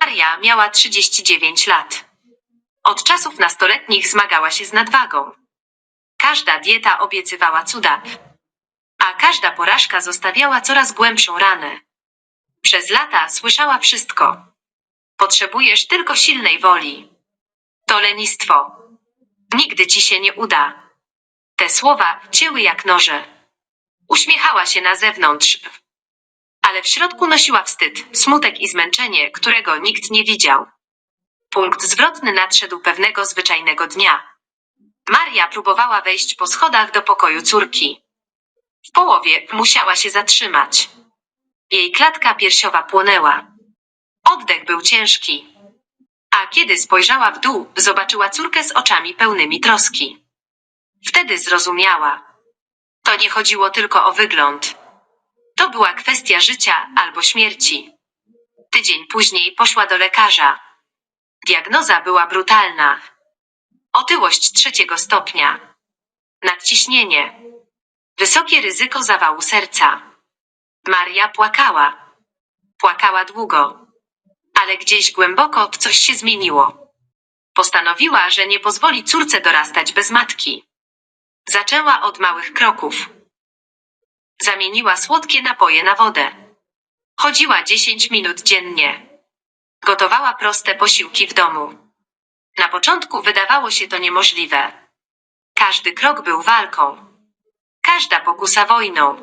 Maria miała 39 lat. Od czasów nastoletnich zmagała się z nadwagą. Każda dieta obiecywała cuda, a każda porażka zostawiała coraz głębszą ranę. Przez lata słyszała wszystko. Potrzebujesz tylko silnej woli. To lenistwo. Nigdy ci się nie uda. Te słowa cięły jak noże. Uśmiechała się na zewnątrz, ale w środku nosiła wstyd, smutek i zmęczenie, którego nikt nie widział. Punkt zwrotny nadszedł pewnego zwyczajnego dnia. Maria próbowała wejść po schodach do pokoju córki. W połowie musiała się zatrzymać. Jej klatka piersiowa płonęła. Oddech był ciężki. A kiedy spojrzała w dół, zobaczyła córkę z oczami pełnymi troski. Wtedy zrozumiała. To nie chodziło tylko o wygląd. To była kwestia życia albo śmierci. Tydzień później poszła do lekarza. Diagnoza była brutalna. Otyłość trzeciego stopnia. Nadciśnienie. Wysokie ryzyko zawału serca. Maria płakała. Płakała długo. Ale gdzieś głęboko coś się zmieniło. Postanowiła, że nie pozwoli córce dorastać bez matki. Zaczęła od małych kroków. Zamieniła słodkie napoje na wodę. Chodziła 10 minut dziennie. Gotowała proste posiłki w domu. Na początku wydawało się to niemożliwe. Każdy krok był walką. Każda pokusa wojną.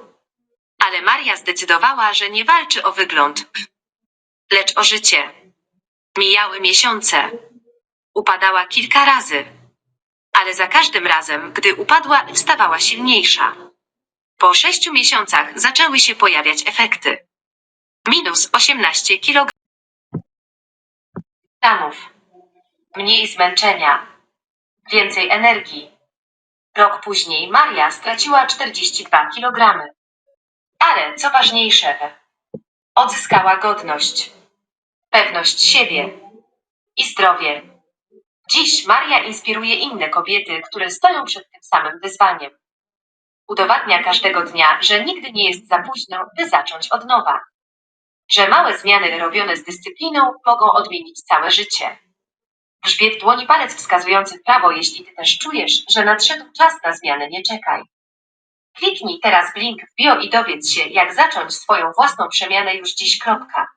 Ale Maria zdecydowała, że nie walczy o wygląd, lecz o życie. Mijały miesiące. Upadała kilka razy. Ale za każdym razem, gdy upadła, wstawała silniejsza. Po sześciu miesiącach zaczęły się pojawiać efekty. Minus 18 kg. Mniej zmęczenia. Więcej energii. Rok później Maria straciła 42 kg. Ale co ważniejsze, odzyskała godność, pewność siebie i zdrowie. Dziś Maria inspiruje inne kobiety, które stoją przed tym samym wyzwaniem. Udowadnia każdego dnia, że nigdy nie jest za późno, by zacząć od nowa. Że małe zmiany robione z dyscypliną mogą odmienić całe życie. Grzbie w dłoni palec wskazujący w prawo, jeśli ty też czujesz, że nadszedł czas na zmianę, nie czekaj. Kliknij teraz w link w bio i dowiedz się, jak zacząć swoją własną przemianę już dziś. Kropka.